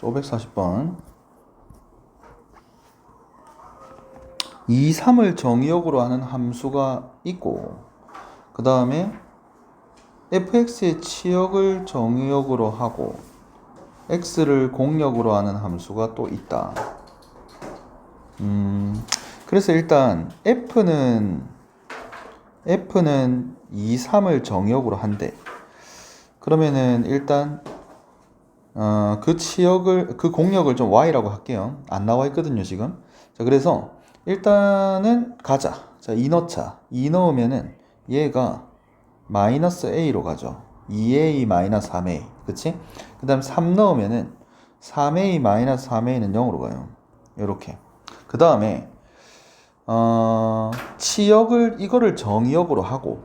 540번 2, 3을 정의역으로 하는 함수가 있고 그 다음에 fx의 치역을 정의역으로 하고 x를 공역으로 하는 함수가 또 있다. 음, 그래서 일단 f는 f는 2, 3을 정의역으로 한대. 그러면은 일단 어, 그 치역을 그 공역을 좀 y라고 할게요. 안 나와 있거든요, 지금. 자, 그래서 일단은 가자. 자, 2 넣자. 2 넣으면은 얘가 마이너스 a로 가죠. 2a 마이너스 3a. 그치? 그 다음 3 넣으면은 3a 마이너스 3a는 0으로 가요. 요렇게. 그 다음에 어, 치역을 이거를 정의역으로 하고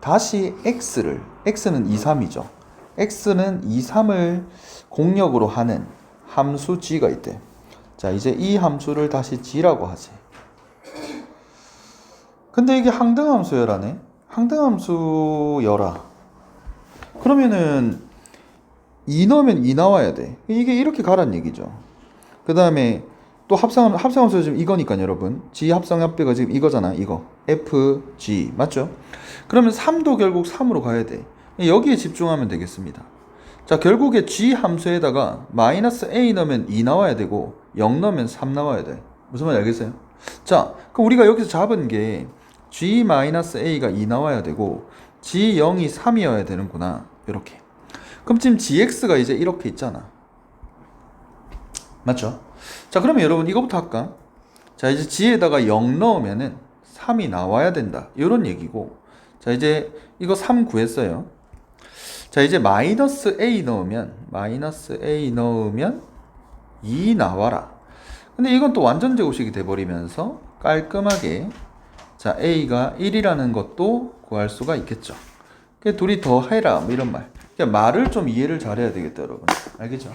다시 x를 x는 2, 3이죠. X는 2, 3을 공역으로 하는 함수 g가 있대. 자, 이제 이 함수를 다시 g라고 하지. 근데 이게 항등함수여라네. 항등함수여라. 그러면은 2 넣으면 2 나와야 돼. 이게 이렇게 가란 얘기죠. 그 다음에 또 합성 합성함수 지금 이거니까 여러분. g 합성 합비가 지금 이거잖아. 이거. f g 맞죠? 그러면 3도 결국 3으로 가야 돼. 여기에 집중하면 되겠습니다. 자, 결국에 g 함수에다가 마이너스 a 넣으면 2 나와야 되고 0 넣으면 3 나와야 돼. 무슨 말인지 알겠어요? 자, 그럼 우리가 여기서 잡은 게 g 마이너스 a가 2 나와야 되고 g 0이 3이어야 되는구나. 이렇게. 그럼 지금 gx가 이제 이렇게 있잖아. 맞죠? 자, 그러면 여러분 이거부터 할까? 자, 이제 g에다가 0 넣으면은 3이 나와야 된다. 이런 얘기고. 자, 이제 이거 3 구했어요. 자, 이제 마이너스 a 넣으면 마이너스 a 넣으면 2 나와라. 근데 이건 또 완전 제곱식이 돼 버리면서 깔끔하게 자, a가 1이라는 것도 구할 수가 있겠죠. 그 둘이 더 해라 뭐 이런 말. 그냥 말을 좀 이해를 잘해야 되겠다, 여러분. 알겠죠?